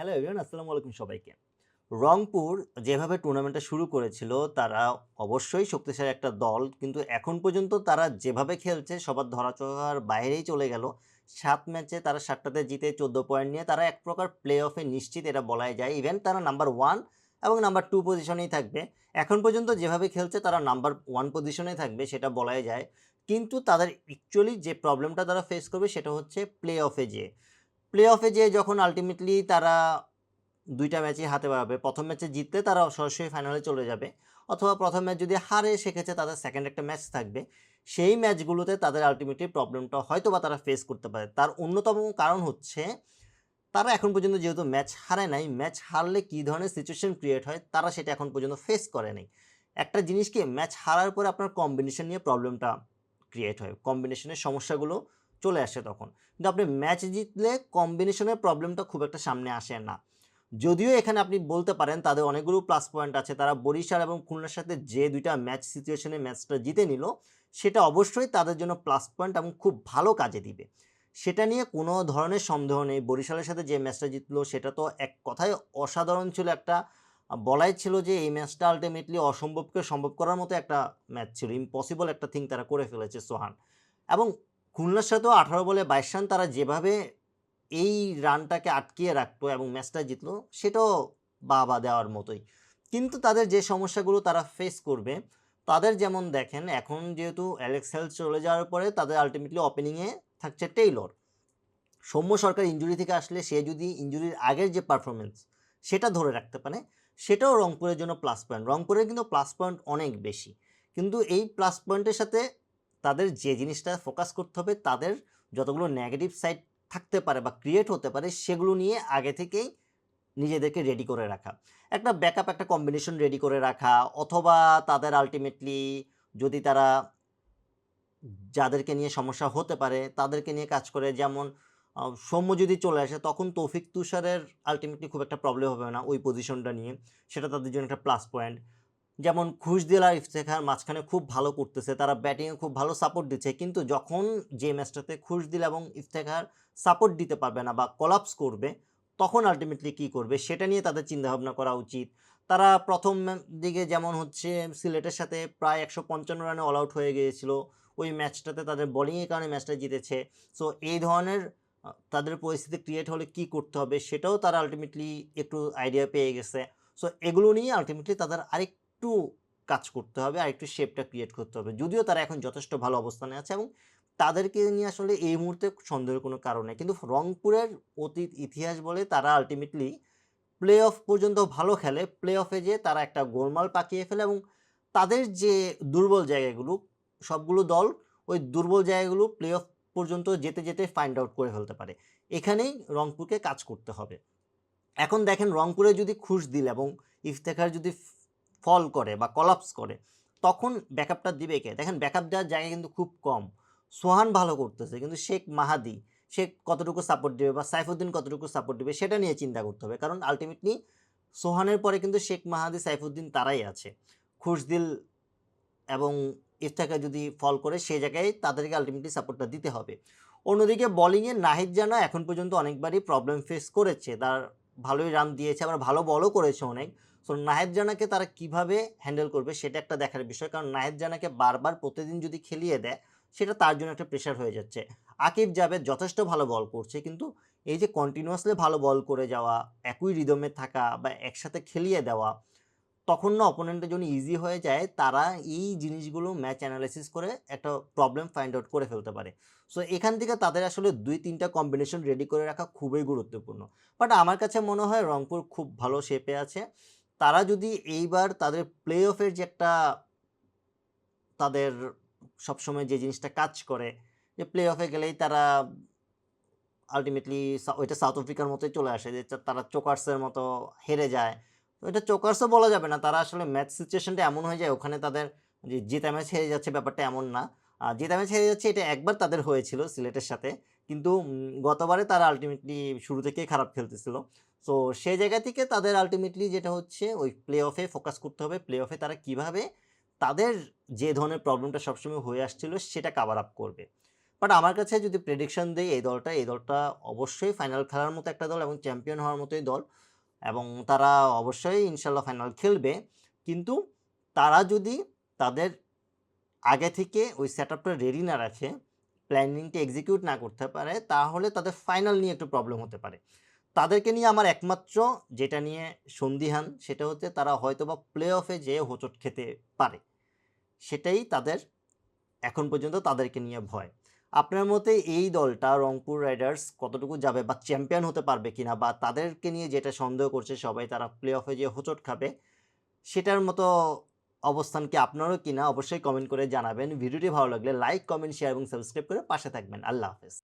Hello everyone আসসালামু আলাইকুম সবাইকে। রংপুর যেভাবে টুর্নামেন্টটা শুরু করেছিল, তারা অবশ্যই শক্তিশালী একটা দল, কিন্তু এখন পর্যন্ত তারা যেভাবে খেলছে, সবার ধরাচোহার বাইরেই চলে গেল। সাত ম্যাচে তারা সাতটাতে জিতে চোদ্দ পয়েন্ট নিয়ে তারা এক প্রকার প্লে অফে নিশ্চিত এটা বলাই যায়। ইভেন তারা নাম্বার ওয়ান এবং নাম্বার টু পজিশনেই থাকবে। এখন পর্যন্ত যেভাবে খেলছে, তারা নাম্বার ওয়ান পজিশনেই থাকবে, সেটা বলাই যায়। কিন্তু তাদের অ্যাকচুয়ালি যে প্রবলেমটা তারা ফেস করবে, সেটা হচ্ছে প্লে অফে যে প্লে অফে যে যখন আলটিমেটলি তারা দুইটা ম্যাচই হাতে পাবে প্রথম ম্যাচে জিতলে তারা সরাসরি ফাইনালে চলে যাবে, অথবা প্রথম ম্যাচ যদি হারে সেক্ষেত্রে তাদের সেকেন্ড একটা ম্যাচ থাকবে, সেই ম্যাচগুলোতে তাদের আলটিমেটলি প্রবলেমটা হয়তো বা তারা ফেস করতে পারে। তার অন্যতম কারণ হচ্ছে, তারা এখন পর্যন্ত যেহেতু ম্যাচ হারে নাই ম্যাচ হারলে কী ধরনের সিচুয়েশন ক্রিয়েট হয়, তারা সেটা এখন পর্যন্ত ফেস করে নাই। একটা জিনিসকে ম্যাচ হারার পরে আপনার কম্বিনেশন নিয়ে প্রবলেমটা ক্রিয়েট হয়। কম্বিনেশনের সমস্যাগুলো চলে আসে তখন। কিন্তু আপনি ম্যাচ জিতলে কম্বিনেশনের প্রবলেমটা খুব একটা সামনে আসে না। যদিও এখানে আপনি বলতে পারেন, তাদের অনেকগুলো প্লাস পয়েন্ট আছে। তারা বরিশাল এবং খুলনার সাথে যে দুইটা ম্যাচ সিচুয়েশনে ম্যাচটা জিতে নিল, সেটা অবশ্যই তাদের জন্য প্লাস পয়েন্ট এবং খুব ভালো কাজে দিবে। সেটা নিয়ে কোনো ধরনের সন্দেহ নেই। বরিশালের সাথে যে ম্যাচটা জিতলো, সেটা তো এক কথায় অসাধারণ ছিল একটা, বলাই ছিল যে এই ম্যাচটা আলটিমেটলি অসম্ভবকে সম্ভব করার মতো একটা ম্যাচ ছিল। ইম্পসিবল একটা থিং তারা করে ফেলেছে, সোহান। এবং খুলনার সাথেও আঠারো বলে বাইশ রান তারা যেভাবে এই রানটাকে আটকিয়ে রাখতো এবং ম্যাচটা জিতলো, সেটাও বাবা দেওয়ার মতোই। কিন্তু তাদের যে সমস্যাগুলো তারা ফেস করবে, তাদের যেমন দেখেন, এখন যেহেতু অ্যালেক্স হেল চলে যাওয়ার পরে তাদের আলটিমেটলি ওপেনিংয়ে থাকছে টেইলর সৌম্য সরকার ইঞ্জুরি থেকে আসলে সে যদি ইঞ্জুরির আগের যে পারফরমেন্স সেটা ধরে রাখতে পারে, সেটাও রংপুরের জন্য প্লাস পয়েন্ট রংপুরের কিন্তু প্লাস পয়েন্ট অনেক বেশি। কিন্তু এই প্লাস পয়েন্টের সাথে তাদের যে জিনিসটা ফোকাস করতে হবে, তাদের যতগুলো নেগেটিভ সাইড থাকতে পারে বা ক্রিয়েট হতে পারে, সেগুলো নিয়ে আগে থেকেই নিজেদেরকে রেডি করে রাখা। একটা ব্যাকআপ একটা কম্বিনেশন রেডি করে রাখা, অথবা তাদের আলটিমেটলি যদি তারা যাদেরকে নিয়ে সমস্যা হতে পারে, তাদেরকে নিয়ে কাজ করে, যেমন সৌম্য যদি চলে আসে, তখন তৌফিক তুষারের আলটিমেটলি খুব একটা প্রবলেম হবে না ওই পজিশনটা নিয়ে। সেটা তাদের জন্য একটা প্লাস পয়েন্ট যেমন খুশদিল আর ইফতেখার মাঝখানে খুব ভালো করতেছে, তারা ব্যাটিংয়ে খুব ভালো সাপোর্ট দিচ্ছে, কিন্তু যখন যে ম্যাচটাতে খুশদিল এবং ইফতেখার সাপোর্ট দিতে পারবে না বা কলাপস করবে, তখন আলটিমেটলি কী করবে? সেটা নিয়ে তাদের চিন্তাভাবনা করা উচিত। তারা প্রথম দিকে যেমন হচ্ছে সিলেটের সাথে প্রায় একশো পঞ্চান্ন রানে অল আউট হয়ে গিয়েছিল, ওই ম্যাচটাতে তাদের বোলিংয়ের কারণে ম্যাচটা জিতেছে। সো এই ধরনের তাদের পরিস্থিতি ক্রিয়েট হলে কি করতে হবে, সেটাও তারা আলটিমেটলি একটু আইডিয়া পেয়ে গেছে। সো এগুলো নিয়ে আলটিমেটলি তাদের আরেকটু কাজ করতে হবে আর একটু শেপটা ক্রিয়েট করতে হবে। যদিও তারা এখন যথেষ্ট ভালো অবস্থানে আছে এবং তাদেরকে নিয়ে আসলে এই মুহূর্তে সন্দেহের কোনো কারণ নেই। কিন্তু রংপুরের অতীত ইতিহাস বলে তারা আলটিমেটলি প্লে অফ পর্যন্ত ভালো খেলে। প্লে অফে যে তারা একটা গোলমাল পাকিয়ে ফেলে এবং তাদের যে দুর্বল জায়গাগুলো, সবগুলো দল ওই দুর্বল জায়গাগুলো প্লে অফ পর্যন্ত যেতে যেতে ফাইন্ড আউট করে ফেলতে পারে। এখানেই রংপুরকে কাজ করতে হবে। এখন দেখেন রংপুরে যদি খুশ দিল এবং ইফতেখার যদি ফল করে বা কলাপস করে, তখন ব্যাকআপটা দিবে কে? দেখেন ব্যাকআপ দেওয়ার জায়গা কিন্তু খুব কম। সোহান ভালো করতেছে, কিন্তু শেখ মাহাদি সে কতটুকু সাপোর্ট দেবে বা সাইফুদ্দিন কতটুকু সাপোর্ট দেবে সেটা নিয়ে চিন্তা করতে হবে। কারণ আলটিমেটলি সোহানের পরে কিন্তু শেখ মাহাদি, সাইফুদ্দিন তারাই আছে। খুশদিল এবং ইফতাকে যদি ফল করে সেই জায়গায় তাদেরকে আলটিমেটলি সাপোর্টটা দিতে হবে। অন্যদিকে বোলিংয়ে নাহিদ জানা এখন পর্যন্ত অনেকবারই প্রবলেম ফেস করেছে। তার ভালোই রান দিয়েছে, আবার ভালো বলও করেছে অনেক। সো নাহিদ জানাকে তারা কীভাবে হ্যান্ডেল করবে সেটা একটা দেখার বিষয়। কারণ নাহিদ জানাকে বারবার প্রতিদিন যদি খেলিয়ে দেয়, সেটা তার জন্য একটা প্রেশার হয়ে যাচ্ছে। আকিব জাভেদ যথেষ্ট ভালো বল করছে, কিন্তু এই যে কন্টিনিউয়াসলি ভালো বল করে যাওয়া, একই রিদমে থাকা বা একসাথে খেলিয়ে দেওয়া, তখন না অপোনেন্টের জন্য ইজি হয়ে যায়। তারা এই জিনিসগুলো ম্যাচ অ্যানালাইসিস করে একটা প্রবলেম ফাইন্ড আউট করে ফেলতে পারে। সো এখান থেকে তাদের আসলে দুই তিনটা কম্বিনেশন রেডি করে রাখা খুবই গুরুত্বপূর্ণ। বাট আমার কাছে মনে হয় রংপুর খুব ভালো শেপে আছে। তারা যদি এইবার তাদের প্লে অফের যে একটা তাদের সবসময় যে জিনিসটা কাজ করে, যে প্লে অফে গেলেই তারা আলটিমেটলি ওইটা সাউথ আফ্রিকার মতোই চলে আসে, যে তারা চোকার্সের মতো হেরে যায়। তো চোকার্সও বলা যাবে না, তারা আসলে ম্যাচ সিচুয়েশনটা এমন হয়ে যায়, ওখানে তাদের যে জেতা ম্যাচ হেরে যাচ্ছে ব্যাপারটা এমন না। আর জেতা ম্যাচ হেরে যাচ্ছে, এটা একবার তাদের হয়েছিল সিলেটের সাথে। কিন্তু গতবারে তারা আলটিমেটলি শুরু থেকেই খারাপ খেলতেছিল। সো সেই জায়গা থেকে তাদের আলটিমেটলি যেটা হচ্ছে, ওই প্লে অফে ফোকাস করতে হবে। প্লে অফে তারা কীভাবে তাদের যে ধরনের প্রবলেমটা সবসময় হয়ে আসছিল, সেটা কাভার আপ করবে। বাট আমার কাছে যদি প্রেডিকশন দেয় এই দলটা এই দলটা অবশ্যই ফাইনাল খেলার মতো একটা দল এবং চ্যাম্পিয়ন হওয়ার মতোই দল। এবং তারা অবশ্যই ইনশাল্লাহ ফাইনাল খেলবে। কিন্তু তারা যদি তাদের আগে থেকে ওই সেট আপটা রেডি না রাখে প্ল্যানিংটা এক্সিকিউট না করতে পারে, তাহলে তাদের ফাইনাল নিয়ে একটু প্রবলেম হতে পারে। তাদেরকে নিয়ে আমার একমাত্র যেটা নিয়ে সন্দিহান, সেটা হচ্ছে তারা হয়তো বা প্লে অফে যেয়ে হোঁচট খেতে পারে। সেটাই তাদের এখন পর্যন্ত তাদেরকে নিয়ে ভয়। আপনার মতে এই দলটা রংপুর রাইডার্স কতটুকু যাবে বা চ্যাম্পিয়ন হতে পারবে কিনা বা তাদেরকে নিয়ে যেটা সন্দেহ করছে সবাই তারা প্লে অফে যে হোঁচট খাবে, সেটার মতো অবস্থান কি আপনারও কিনা অবশ্যই কমেন্ট করে জানাবেন। ভিডিওটি ভালো লাগলে লাইক কমেন্ট শেয়ার এবং সাবস্ক্রাইব করে পাশে থাকবেন। আল্লাহ হাফেজ।